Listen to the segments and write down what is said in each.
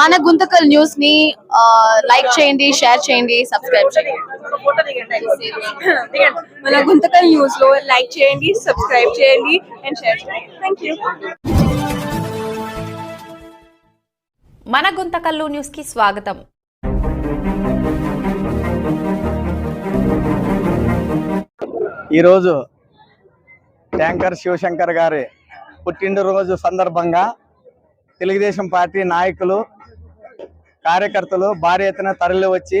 మన గుంతకల్ న్యూస్ని లైక్ చేయండి షేర్ చేయండి సబ్స్క్రైబ్ చేయండి. మన గుంతకల్ న్యూస్లో లైక్ చేయండి సబ్స్క్రైబ్ చేయండి అండ్ షేర్ చేయండి. థ్యాంక్ యూ మన గుంతకల్లు న్యూస్కి స్వాగతం. ఈరోజు ట్యాంకర్ శివశంకర్ గారి పుట్టినరోజు సందర్భంగా తెలుగుదేశం పార్టీ నాయకులు కార్యకర్తలు భారీ ఎత్తున తరలి వచ్చి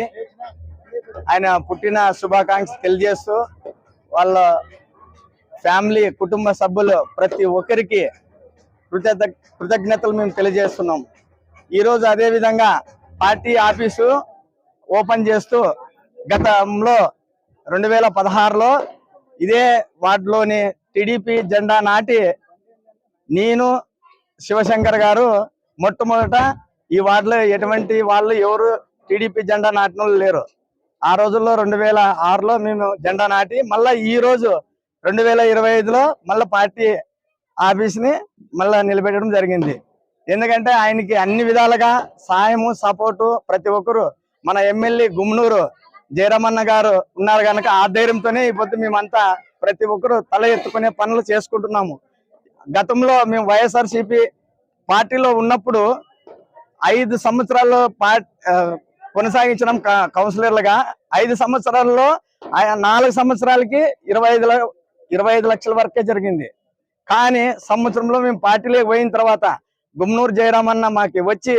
ఆయన పుట్టిన శుభాకాంక్ష తెలియజేస్తూ వాళ్ళ ఫ్యామిలీ కుటుంబ సభ్యులు ప్రతి ఒక్కరికి కృతజ్ఞ కృతజ్ఞతలు మేము తెలియజేస్తున్నాం. ఈరోజు అదేవిధంగా పార్టీ ఆఫీసు ఓపెన్ చేస్తూ గతంలో రెండు వేల పదహారులో ఇదే వార్డులోని టీడీపీ జెండా నాటి నేను శివశంకర్ గారు మొట్టమొదట ఈ వార్డులో ఎటువంటి వాళ్ళు ఎవరు టీడీపీ జెండా నాటిన లేరు. ఆ రోజుల్లో రెండు వేల ఆరులో మేము జెండా నాటి మళ్ళీ ఈ రోజు రెండు వేల ఇరవై ఐదులో మళ్ళీ పార్టీ ఆఫీస్ని మళ్ళీ నిలబెట్టడం జరిగింది. ఎందుకంటే ఆయనకి అన్ని విధాలుగా సాయము సపోర్టు ప్రతి ఒక్కరు మన ఎమ్మెల్యే గుమ్నూరు జయరామన్న గారు ఉన్నారు కనుక ఆ ధైర్యంతోనే ఇప్పుడు మేమంతా ప్రతి ఒక్కరు తల ఎత్తుకునే పనులు చేసుకుంటున్నాము. గతంలో మేము వైఎస్ఆర్సిపి పార్టీలో ఉన్నప్పుడు ఐదు సంవత్సరాల్లో పార్టీ కొనసాగించడం క- కౌన్సిలర్లుగా ఐదు సంవత్సరాల్లో నాలుగు సంవత్సరాలకి ఇరవై ఐదు ఇరవై ఐదు లక్షల వరకే జరిగింది. కానీ సంవత్సరంలో మేము పార్టీలోకి పోయిన తర్వాత గుమ్నూరు జయరామన్న మాకు వచ్చి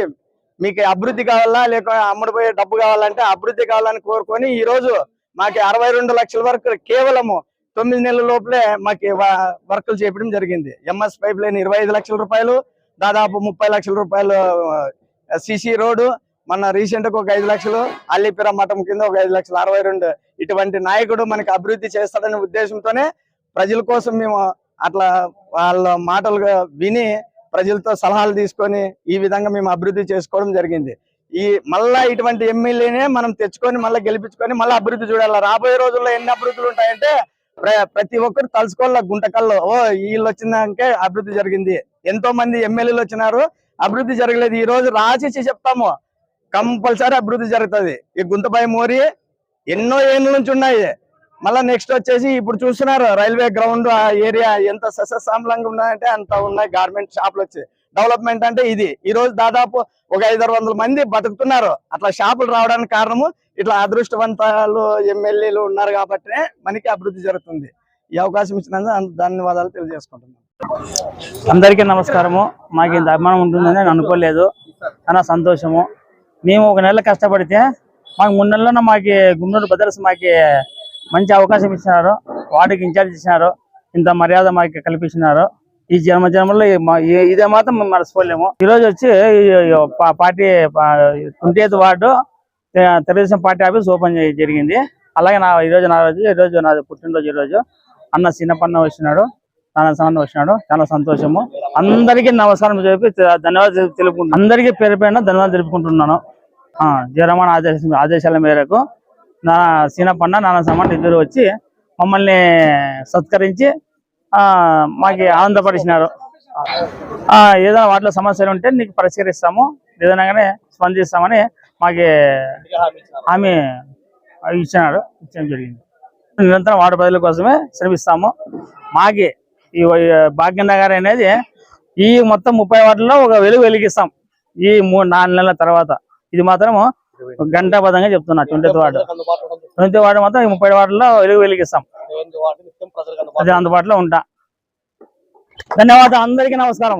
మీకు అభివృద్ధి కావాలా లేక అమ్ముడుపోయే డబ్బు కావాలంటే అభివృద్ధి కావాలని కోరుకొని ఈ రోజు మాకు అరవై రెండు లక్షల వరకు కేవలము తొమ్మిది నెలల లోపలే మాకు వ- వర్కులు చేయడం జరిగింది. ఎంఎస్ పైప్ లైన్ ఇరవై ఐదు లక్షల రూపాయలు దాదాపు ముప్పై లక్షల రూపాయలు సిసి రోడ్డు మన రీసెంట్గా ఒక ఐదు లక్షలు అల్లిపిర మఠం కింద ఒక ఐదు లక్షలు అరవై రెండు. ఇటువంటి నాయకుడు మనకి అభివృద్ధి చేస్తాడనే ఉద్దేశంతోనే ప్రజల కోసం మేము అట్లా వాళ్ళ మాటలుగా విని ప్రజలతో సలహాలు తీసుకొని ఈ విధంగా మేము అభివృద్ధి చేసుకోవడం జరిగింది. ఈ మళ్ళా ఇటువంటి ఎమ్మెల్యేనే మనం తెచ్చుకొని మళ్ళీ గెలిపించుకొని మళ్ళీ అభివృద్ధి చూడాలి. రాబోయే రోజుల్లో ఎన్ని అభివృద్ధులు ఉంటాయంటే ప్రతి ఒక్కరు తలుసుకోవాల గుంటకల్లో? ఓ వీళ్ళు వచ్చిందంటే అభివృద్ధి జరిగింది. ఎంతో మంది ఎమ్మెల్యేలు వచ్చినారు. అభివృద్ధి జరగలేదు. ఈ రోజు రాసిచ్చి చెప్తాము. కంపల్సరీ అభివృద్ధి జరుగుతుంది. ఈ గుంతపై మోరి ఎన్నో ఏళ్ళ నుంచి ఉన్నాయి. మళ్ళా నెక్స్ట్ వచ్చేసి ఇప్పుడు చూస్తున్నారు రైల్వే గ్రౌండ్ ఆ ఏరియా ఎంత సస్యశ్యామలంగా ఉన్నాయంటే అంత ఉన్నాయి గార్మెంట్ షాపులు వచ్చి. డెవలప్మెంట్ అంటే ఇది. ఈ రోజు దాదాపు ఒక ఐదారు వందల మంది బతుకుతున్నారు. అట్లా షాపులు రావడానికి కారణము ఇట్లా అదృష్టవంతాలు ఎమ్మెల్యేలు ఉన్నారు కాబట్టి మనకి అభివృద్ధి జరుగుతుంది. ఈ అవకాశం ఇచ్చినందుకు ధన్యవాదాలు తెలియజేసుకుంటున్నాను. అందరికీ నమస్కారము. మాకు ఇంత అభిమానం ఉంటుందని నేను అనుకోలేదు. చాలా సంతోషము. మేము ఒక నెల కష్టపడితే మాకు మూడు నెలల్లో మాకు గుమ్మనూరు బ్రదర్స్ మాకు మంచి అవకాశం ఇచ్చినారు. వార్డుకి ఇన్ఛార్జ్ ఇచ్చినారు. ఇంత మర్యాద మాకు కల్పించినారు. ఈ జన్మ జన్మలో ఇదే మాత్రం మేము మర్చిపోలేము. ఈ రోజు వచ్చి party twenty eighth ward Telugu Desam party office open జరిగింది. అలాగే నా ఈ రోజు నా రోజు ఈ రోజు నా పుట్టినరోజు ఈ రోజు అన్న చిన్నపన్న వచ్చినాడు నాన్న సన్న వచ్చినాడు చాలా సంతోషము. అందరికీ నమస్కారం చెప్పి ధన్యవాదాలు తెలుపుకుంటున్నాను. అందరికీ పేరు పైన ధన్యవాదాలు తెలుపుకుంటున్నాను. ఆ, జయరమణ ఆదేశ ఆదేశాల మేరకు నా సీనపన్న నాన్న సమాన్ ఇద్దరు వచ్చి మమ్మల్ని సత్కరించి ఆ మాకు ఆనందపరిచినారు. ఆ, ఏదైనా వాటిలో సమస్యలు ఉంటే నీకు పరిష్కరిస్తాము ఏదైనా కానీ స్పందిస్తామని మాకి హామీ ఇచ్చినాడు ఇచ్చడం జరిగింది. నిరంతరం వార్డు ప్రజల కోసమే శ్రమిస్తాము. మాకి ఈ భాగ్యనగర్ అనేది ఈ మొత్తం ముప్పై వాటిల్లో ఒక వెలుగు వెలిగిస్తాం. ఈ మూడు నాలుగు నెలల తర్వాత. ఇది మాత్రము గంటాబద్ధంగా చెప్తున్నా ట్వంటీ వార్డు. ట్వంటీ వార్డు మాత్రం ఈ ముప్పై వార్డుల్లో వెలుగు వెలిగిస్తాం. అది అందుబాటులో ఉంటా. ధన్యవాదాలు అందరికీ నమస్కారం